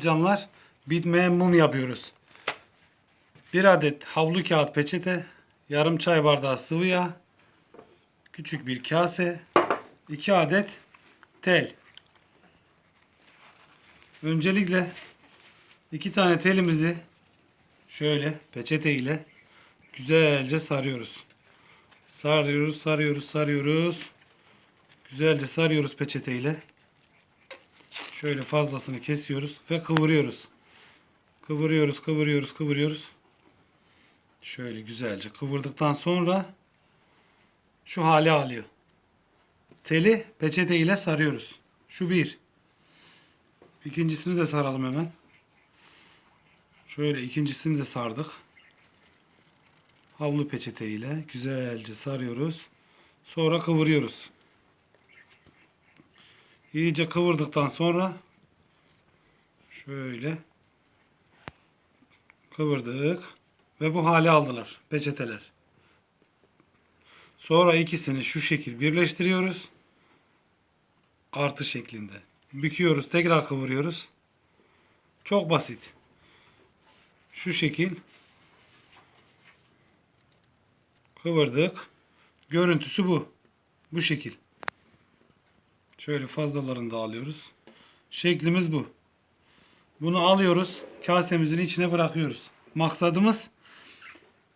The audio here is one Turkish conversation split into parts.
Canlar bitmeyen mum yapıyoruz. Bir adet havlu kağıt peçete, yarım çay bardağı sıvı yağ, küçük bir kase, iki adet tel. Öncelikle iki tane telimizi şöyle peçete ile güzelce sarıyoruz. Sarıyoruz, sarıyoruz, sarıyoruz. Güzelce sarıyoruz peçete ile. Şöyle fazlasını kesiyoruz ve kıvırıyoruz. Kıvırıyoruz, kıvırıyoruz, kıvırıyoruz. Şöyle güzelce kıvırdıktan sonra şu hale alıyor. Teli peçete ile sarıyoruz. Şu bir. İkincisini de saralım hemen. Şöyle ikincisini de sardık. Havlu peçete ile güzelce sarıyoruz. Sonra kıvırıyoruz. İyice kıvırdıktan sonra şöyle kıvırdık ve bu hale aldılar peçeteler. Sonra ikisini şu şekil birleştiriyoruz. Artı şeklinde. Büküyoruz, tekrar kıvırıyoruz. Çok basit. Şu şekil kıvırdık. Görüntüsü bu. Bu şekil. Şöyle fazlalarını da alıyoruz. Şeklimiz bu. Bunu alıyoruz. Kasemizin içine bırakıyoruz. Maksadımız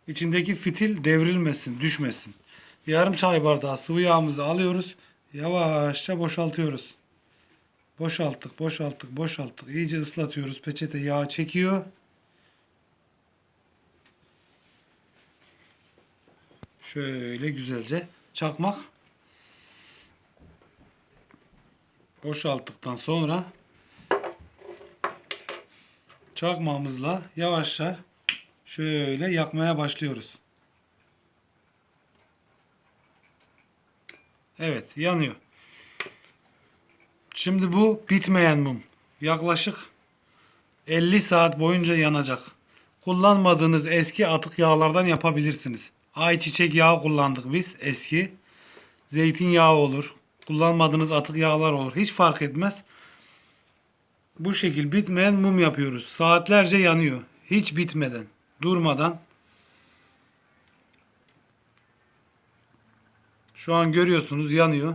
içindeki fitil devrilmesin, düşmesin. Yarım çay bardağı sıvı yağımızı alıyoruz. Yavaşça boşaltıyoruz. Boşalttık, boşalttık, boşalttık. İyice ıslatıyoruz. Peçete yağ çekiyor. Şöyle güzelce çakmak boşalttıktan sonra çakmağımızla yavaşça şöyle yakmaya başlıyoruz. Evet yanıyor. Şimdi bu bitmeyen mum. Yaklaşık 50 saat boyunca yanacak. Kullanmadığınız eski atık yağlardan yapabilirsiniz. Ayçiçek yağı kullandık biz eski. Zeytinyağı olur. Kullanmadığınız atık yağlar olur. Hiç fark etmez. Bu şekil bitmeyen mum yapıyoruz. Saatlerce yanıyor. Hiç bitmeden. Durmadan. Şu an görüyorsunuz yanıyor.